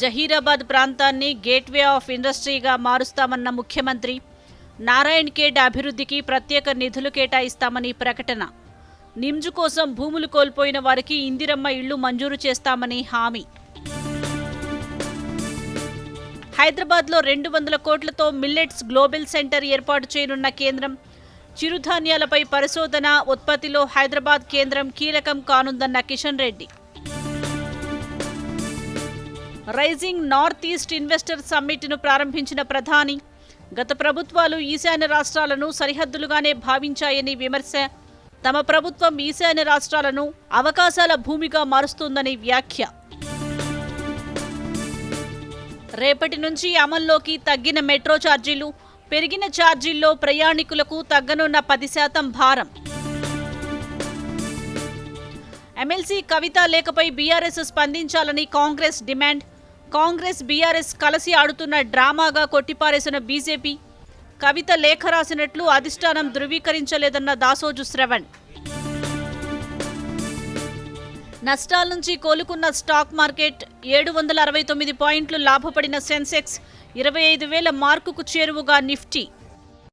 జహీరాబాద్ ప్రాంతాన్ని gateway of ఇండస్ట్రీగా మారుస్తామన్న ముఖ్యమంత్రి. నారాయణ్ ఖేడ్ అభివృద్ధికి ప్రత్యేక నిధులు కేటాయిస్తామని ప్రకటన. నిమ్జు కోసం భూములు కోల్పోయిన వారికి ఇందిరమ్మ ఇళ్ళు మంజూరు చేస్తామని హామీ. హైదరాబాద్లో రెండు వందల కోట్లతో మిల్లెట్స్ గ్లోబల్ సెంటర్ ఏర్పాటు చేయనున్న కేంద్రం. చిరుధాన్యాలపై పరిశోధన ఉత్పత్తిలో హైదరాబాద్ కేంద్రం కీలకం కానుందన్న Kishan Reddy. Rising north east investor సమ్మిట్ను ప్రారంభించిన ప్రధాని గత ప్రభుత్వాలు ఈశాన్య రాష్ట్రాలను సరిహద్దులుగానే భావించాయని విమర్శ తమ ప్రభుత్వం ఈశాన్య రాష్ట్రాలను అవకాశాల భూమిగా మారుస్తుందని వ్యాఖ్య. రేపటి నుంచి అమల్లోకి తగ్గిన మెట్రో ఛార్జీలు పెరిగిన ఛార్జీల్లో ప్రయాణికులకు తగ్గనున్న పది శాతం భారం. ఎమ్మెల్సీ కవిత లేఖపై బీఆర్ఎస్ స్పందించాలని కాంగ్రెస్ డిమాండ్ కాంగ్రెస్ బీఆర్ఎస్ కలిసి ఆడుతున్న డ్రామాగా కొట్టిపారేసిన బీజేపీ కవిత లేఖ రాసినట్లు అధిష్టానం ధృవీకరించలేదన్న దాసోజు శ్రవణ్. నష్టాల నుంచి కోలుకున్న స్టాక్ మార్కెట్ ఏడు వందల అరవై తొమ్మిది పాయింట్లు లాభపడిన సెన్సెక్స్ ఇరవై ఐదు వేల మార్కుకు చేరువుగా నిఫ్టీ.